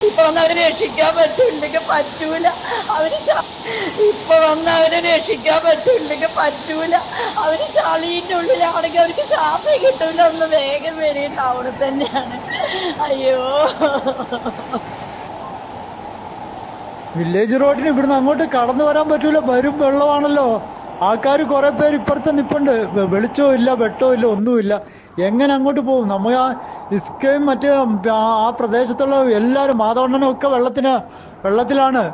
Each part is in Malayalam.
ഇപ്പൊ വന്ന് അവരെ രക്ഷിക്കാൻ പറ്റൂല്ലെങ്കിൽ പറ്റൂല. അവർ ഇപ്പൊ വന്ന് അവരെ രക്ഷിക്കാൻ പറ്റൂല്ലെങ്കിൽ പറ്റൂല. അവർ ചളീന്റെ ഉള്ളിലാണെങ്കിൽ അവർക്ക് ശ്വാസം കിട്ടൂല. ഒന്ന് വേഗം വരിയിട്ട് അവിടെ തന്നെയാണ്. അയ്യോ. വില്ലേജ് റോഡിന് ഇവിടുന്ന് അങ്ങോട്ട് കടന്നു വരാൻ പറ്റൂല. വരും വെള്ളമാണല്ലോ. ആൾക്കാർ കുറെ പേര് ഇപ്പുറത്ത് നിപ്പുണ്ട്. വെളിച്ചവും ഇല്ല വെട്ടവും ഇല്ല ഒന്നുമില്ല. എങ്ങനെ അങ്ങോട്ട് പോകും? നമ്മ ആ ഇസ്കയും മറ്റ് ആ പ്രദേശത്തുള്ള എല്ലാരും മാതവണ്ണനും ഒക്കെ വെള്ളത്തിന് വെള്ളത്തിലാണ്.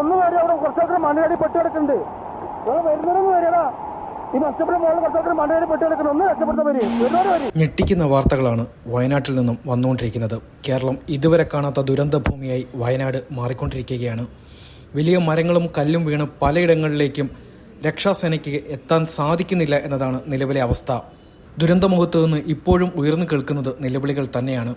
ഒന്ന് വരെ അവിടെ കുറച്ചൊക്കെ പെട്ട് കിടക്കുന്നുണ്ട്. വരുന്നവരൊന്നും ഞെട്ടിക്കുന്ന വാർത്തകളാണ് വയനാട്ടിൽ നിന്നും വന്നുകൊണ്ടിരിക്കുന്നത്. കേരളം ഇതുവരെ കാണാത്ത ദുരന്ത ഭൂമിയായി വയനാട് മാറിക്കൊണ്ടിരിക്കുകയാണ്. വലിയ മരങ്ങളും കല്ലും വീണ് പലയിടങ്ങളിലേക്കും രക്ഷാസേനയ്ക്ക് എത്താൻ സാധിക്കുന്നില്ല എന്നതാണ് നിലവിലെ അവസ്ഥ. ദുരന്തമുഖത്ത് നിന്ന് ഇപ്പോഴും ഉയർന്നു കേൾക്കുന്നത് നിലവിളികൾ തന്നെയാണ്.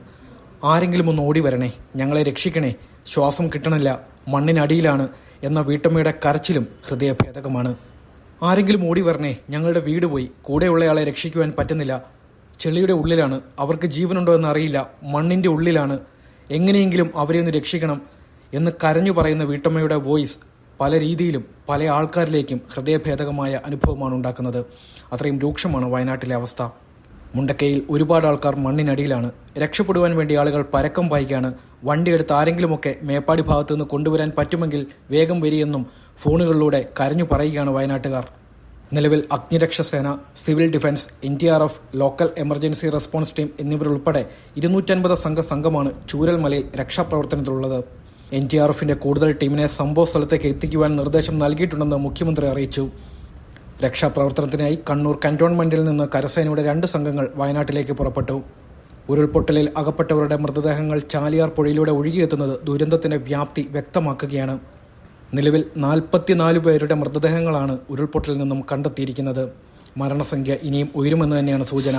ആരെങ്കിലും ഒന്ന് ഓടി വരണേ ഞങ്ങളെ രക്ഷിക്കണേ ശ്വാസം കിട്ടണില്ല മണ്ണിനടിയിലാണ് എന്ന വീട്ടമ്മയുടെ കരച്ചിലും ഹൃദയഭേദകമാണ്. ആരെങ്കിലും ഓടി വരണേ ഞങ്ങളുടെ വീട് പോയി കൂടെയുള്ളയാളെ രക്ഷിക്കുവാൻ പറ്റുന്നില്ല. ചെളിയുടെ ഉള്ളിലാണ് അവർക്ക് ജീവനുണ്ടോ എന്ന് അറിയില്ല മണ്ണിന്റെ ഉള്ളിലാണ്. എങ്ങനെയെങ്കിലും അവരെ ഒന്ന് രക്ഷിക്കണം എന്ന് കരഞ്ഞു പറയുന്ന വീട്ടമ്മയുടെ വോയിസ് പല രീതിയിലും പല ആൾക്കാരിലേക്കും ഹൃദയഭേദകമായ അനുഭവമാണ് ഉണ്ടാക്കുന്നത്. അത്രയും രൂക്ഷമാണ് വയനാട്ടിലെ അവസ്ഥ. മുണ്ടക്കയിൽ ഒരുപാട് ആൾക്കാർ മണ്ണിനടിയിലാണ്. രക്ഷപ്പെടുവാൻ വേണ്ടി ആളുകൾ പരക്കം പായിക്കാണ്. വണ്ടിയെടുത്ത് ആരെങ്കിലുമൊക്കെ മേപ്പാടി ഭാഗത്തു നിന്ന് കൊണ്ടുവരാൻ പറ്റുമെങ്കിൽ വേഗം വരിയെന്നും ഫോണുകളിലൂടെ കരഞ്ഞു പറയുകയാണ് വയനാട്ടുകാർ. നിലവിൽ അഗ്നിരക്ഷാസേന civil defence N T R F local emergency response team എന്നിവരുൾപ്പെടെ ഇരുന്നൂറ്റൻപത് സംഘ സംഘമാണ് ചൂരൽമലയിൽ രക്ഷാപ്രവർത്തനത്തിലുള്ളത്. എൻ ടി ആർ എഫിന്റെ കൂടുതൽ ടീമിനെ സംഭവ സ്ഥലത്തേക്ക് എത്തിക്കുവാൻ നിർദ്ദേശം നൽകിയിട്ടുണ്ടെന്ന് മുഖ്യമന്ത്രി അറിയിച്ചു. രക്ഷാപ്രവർത്തനത്തിനായി കണ്ണൂർ കന്റോൺമെന്റിൽ നിന്ന് കരസേനയുടെ രണ്ട് സംഘങ്ങൾ വയനാട്ടിലേക്ക് പുറപ്പെട്ടു. ഉരുൾപൊട്ടലിൽ അകപ്പെട്ടവരുടെ മൃതദേഹങ്ങൾ ചാലിയാർ പുഴയിലൂടെ ഒഴുകിയെത്തുന്നത് ദുരന്തത്തിന്റെ വ്യാപ്തി വ്യക്തമാക്കുകയാണ്. നിലവിൽ നാൽപ്പത്തിനാല് പേരുടെ മൃതദേഹങ്ങളാണ് ഉരുൾപൊട്ടലിൽ നിന്നും കണ്ടെത്തിയിരിക്കുന്നത്. മരണസംഖ്യ ഇനിയും ഉയരുമെന്ന് തന്നെയാണ് സൂചന.